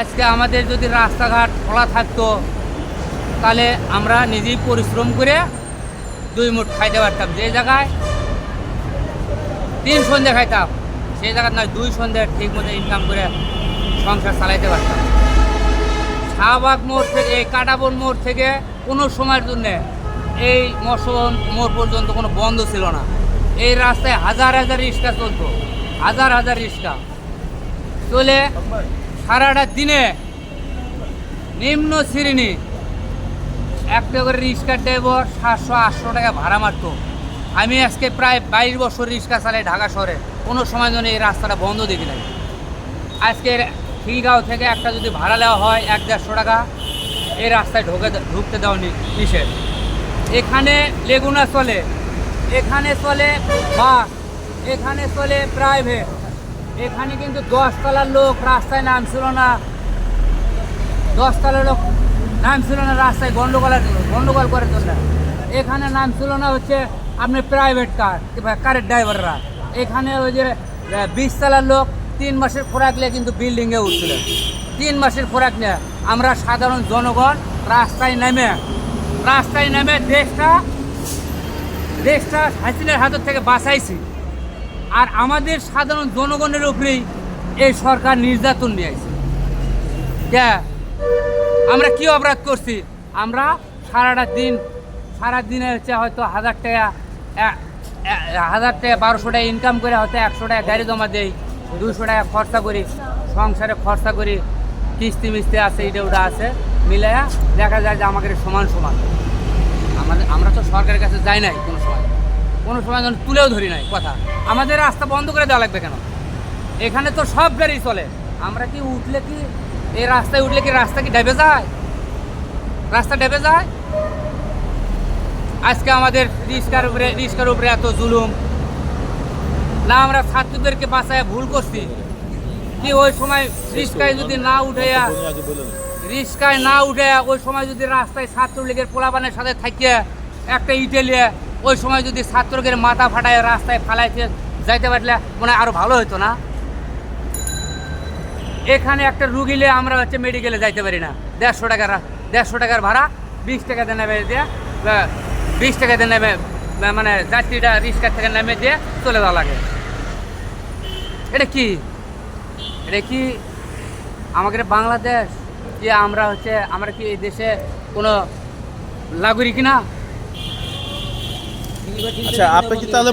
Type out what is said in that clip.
আজকে আমাদের যদি রাস্তাঘাট খোলা থাকতো, তাহলে আমরা নিজেই পরিশ্রম করে দুই মুঠ খাইতে পারতাম। যে জায়গায় তিন সন্ধ্যে খাইতাম, সেই জায়গায় নয়, দুই সন্ধ্যে ঠিক মতো ইনকাম করে সংসার চালাইতে পারতাম। শাহবাগ মোড় থেকে, এই কাটাবন মোড় থেকে কোনো সময়ের জন্যে এই মশন মোড় পর্যন্ত কোনো বন্ধ ছিল না। এই রাস্তায় হাজার হাজার রিক্সা চলতো, হাজার হাজার রিক্সা। চলে সারাটা দিনে নিম্ন শ্রেণি। একটা করে রিক্সার ড্রাইভার সাতশো আটশো টাকা ভাড়া মারতো। আমি আজকে প্রায় বাইশ বছর রিক্সা চালাই ঢাকা শহরে। কোনো সময় জন্য এই রাস্তাটা বন্ধ দেখি নাই। আজকে খিলগাঁও থেকে একটা যদি ভাড়া নেওয়া হয় এক দেড়শো টাকা, এই রাস্তায় ঢোকে ঢুকতে দেওয়া নিষেধ। এখানে লেগুনা চলে। এখানে চলে বাস। এখানে চলে প্রাইভেট। এখানে কিন্তু দশতলার লোক রাস্তায় নামছিল না। দশতলার লোক নামছিল না রাস্তায় গন্ডগোলের গন্ডগোল করে জন্য এখানে নামছিল না হচ্ছে আপনি প্রাইভেট কার কারের ড্রাইভাররা এখানে ওই যে বিশতলার লোক তিন মাসের খোরাক নিয়ে কিন্তু বিল্ডিংয়ে উঠছিল। তিন মাসের খোরাক নিয়ে আমরা সাধারণ জনগণ রাস্তায় নেমে রাস্তায় নেমে দেশটা দেশটা হাসিনের হাতের থেকে বাঁচাইছি। আর আমাদের সাধারণ জনগণের উপরেই এই সরকার নির্যাতন নিয়ে আসছে আমরা কি অপরাধ করছি? আমরা সারাটা দিন, সারা দিনে হচ্ছে হয়তো হাজার টাকা হাজার টাকা, বারোশো টাকা ইনকাম করে হয়তো একশো টাকা গাড়ি জমা দেই দুশো টাকা খরচা করি, সংসারে খরচা করি, কিস্তি মিস্তি আছে এটা ওটা আছে মিলাইয়া দেখা যায় যে আমাদের সমান সমান। আমাদের, আমরা তো সরকারের কাছে যাই নাই কোনো সময়। কোনো সময় যেন তুলেও ধরি নাই, কথা। আমাদের রাস্তা বন্ধ করে দেওয়া লাগবে কেন? এখানে তো সব গাড়ি চলে। আমরা কি উঠলে কি, এই রাস্তায় উঠলে কি রাস্তা কি ডেবে যায়? রাস্তা ডেবে যায়? আজকে আমাদের রিস্কার উপরে রিস্কার উপরে এত জুলুম। না, আমরা ছাত্রদেরকে বাঁচায় ভুল করছি। কি ওই সময় রিস্কায় যদি না উঠাইয়া, রিস্কায় না উঠে ওই সময় যদি রাস্তায় ছাত্রলীগের পোলাপানের সাথে থাকিয়ে, একটা ইটেলিয়ে ওই সময় যদি ছাত্রদের মাথা ফাটায়, রাস্তায় ফালাইতে যাইতে পারলে মনে হয় আরও ভালো হতো না? এখানে একটা রুগীলে আমরা হচ্ছে মেডিকেলে যাইতে পারি না। দেড়শো টাকার দেড়শো টাকার ভাড়া, বিশ টাকা নেবে দিয়ে বিশ টাকা দিয়ে নেবে মানে যাত্রীটা রিক্সার থেকে নেমে দিয়ে চলে যাওয়া লাগে। এটা কি? এটা কি আমাদের বাংলাদেশ যে আমরা হচ্ছে, আমরা কি এই দেশে কোনো নাগরিক না আচ্ছা আপনি কি তাহলে